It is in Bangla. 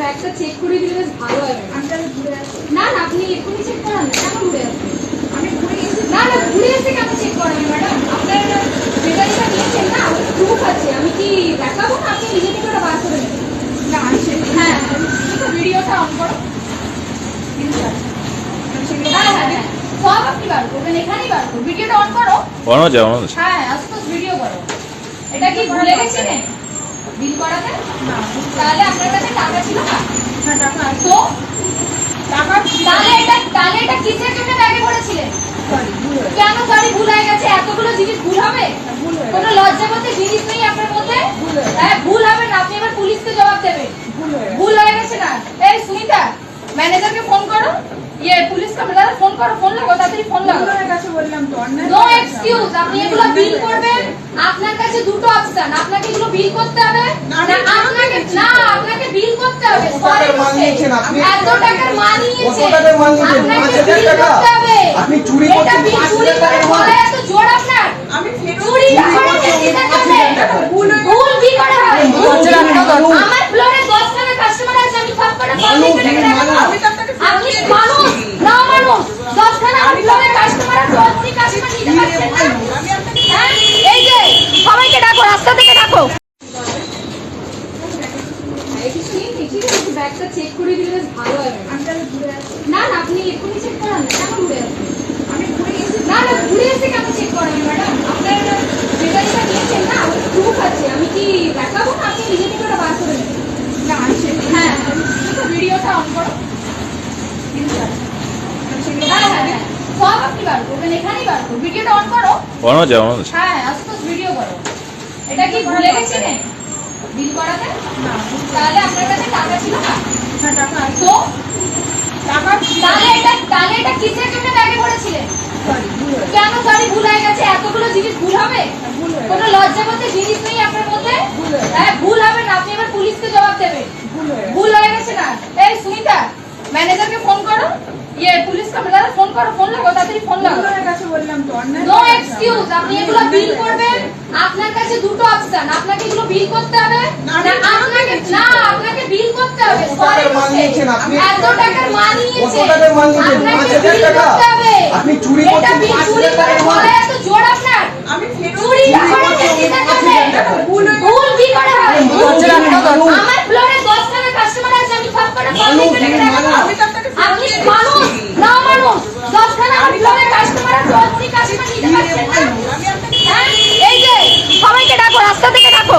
ব্যাগটা চেক করে দিলে বেশ ভালো হয়। আমি তাহলে ঘুরে আসি। না না আপনি এক্ষুনি চেক করান না কেন ঘুরে আসবেন? আমি ঘুরে গেছি। না না ঘুরে এসে কেন চেক করাবেন ম্যাডাম? আপনার যেটা নিয়েছেন না প্রুফ আছে। আমি কি দেখাবো না আপনি নিজে থেকে ওটা বার করে না হ্যাঁ ভিডিওটা অন করো। হ্যাঁ হ্যাঁ হ্যাঁ। সব আপনি বার করবেন এখানেই বার করবেন। ভিডিওটা অন করো। অন হচ্ছে অন হ্যাঁ আস্তে ভিডিও করো। এটা কি ভুলে গেছিলে বিল করাতে না তাহলে আপনার কাছে টাকা ছিল না? হ্যাঁ টাকা তো? টাকা তাহলে এটা তাহলে এটা কিসের জন্য ব্যাগে হয়ে কেন সরি ভুল হয়ে গেছে? এতগুলো জিনিস ভুল হবে? হয়ে কোনো। লজ্জা করতে জিনিস নেই আপনার মধ্যে? ভুল হ্যাঁ ভুল হবে না আপনি এবার পুলিশকে জবাব দেবেন। ভুল হয়ে গেছে। না? এই সুনিতা ম্যানেজারকে ফোন করো। ইয়ে পুলিশ কমিশনার ফোন করো। ফোন লাগো তাড়াতাড়ি ফোন লাগো ভুল গেছে বললাম তো নো এক্সকিউজ আপনি এগুলো বিল করবেন। আপনার কাছে দুটো অপশন আপনাকে এগুলো বিল করতে হবে না, আপনাকে না আপনাকে বিল করতে হবে কত টাকার মাল নিয়েছেন আপনি? এত টাকার? আপনাকে বিল করতে হবে। আপনি চুরি করতে বিল চুরি এত জোর আপনার? আমি ফেরত চুরি দিয়েছি। করে কিসের জন্য ভুল হয়ে ভুল কি করে হয় আপনি বলছেন আপনি মানুষ। আমার ফ্লোরে 10 টাকা কাস্টমার আছে আমি সব করে মানুষ, কল করে মানুষ। আমি তো আপনাকে ফেরত আপনি দিয়ে মানুষ দিচ্ছি। না মানুষ 10 খানা আমার ফ্লোরে কাস্টমার আছে আপনি কাস্টমার নিতে পারছেন না আমি আপনাকে হ্যাঁ? এই যে সবাইকে ডাকো রাস্তা থেকে ডাকো ব্যাগটা চেক করে দিলে বেশ ভালো হয় ম্যাডাম। আমি তাহলে ঘুরে আসি না না আপনি এক্ষুনি চেক করান না কেন ঘুরে আসবেন আমি ঘুরে গেছি না না ঘুরে এসে কেন চেক করাবেন ম্যাডাম আপনার যেটা যেটা নিয়েছেন না প্রুফ আছে আমি কি দেখাবো না আপনি নিজে থেকে ওটা বার করে নেবেন না আমি সেটা হ্যাঁ একটু ভিডিওটা অন করো কিন্তু আছে। আমি সেগুলো হ্যাঁ হ্যাঁ হ্যাঁ সব আপনি বার করবেন এখানেই বার করবেন ভিডিওটা অন করো অন হচ্ছে অন হচ্ছে হ্যাঁ। আস্তে আস্তে ভিডিও করো। এটা কি ভুলে বিল করাতে? না তাহলে আপনার কাছে টাকা ছিল না? হ্যাঁ টাকা তো তাহলে এটা তাহলে এটা কিসের জন্য ব্যাগে পড়েছিলেন ভুল হয়ে গেছে। কেন সরি ভুল হয়ে গেছে? এতগুলো জিনিস ভুল হবে? কোনো লজ্জা করতে জিনিস নেই আপনার মধ্যে? হয়ে গেছে। ভুল হবে না আপনি এবার পুলিশকে জবাব দেবেন। ভুল হয়ে গেছে। ভুল গেছে না? এই সুনিতা ম্যানেজারকে ফোন করো। ইয়ে পুলিশ কমিশনার ফোন করো ফোন তাড়াতাড়ি ফোন লাগো ভুল গেছে বললাম নো এক্সকিউজ আপনি এগুলো বিল করবেন। আপনার কাছে দুটো অপশন আপনাকে এগুলো বিল করতে হবে না, না আমি আপনাকে দিচ্ছি। না আপনাকে বিল করতে হবে কত Sorry টাকার মাল। নিয়েছেন আপনি? এত টাকার মাল নিয়েছেন কত টাকার মাল নিয়েছেন? আপনাকে পাঁচ হাজার বিল টাকা? আপনি চুরি করে এত জোর আপনার আমি করে। ভুল ভুল কি করে হয় মানুষ। আমার ফ্লোরে 10 টাকা কাস্টমার আছে আমি সব করে কল মানুষ, করে আমি তো আপনাকে আপনি মানুষ না মানুষ 10 খানা আমার ফ্লোরে কাস্টমার আছে কাস্টমার নিতে পারছেন না আমি আপনাকে হ্যাঁ? এই যে সবাইকে ডাকো রাস্তা থেকে ডাকো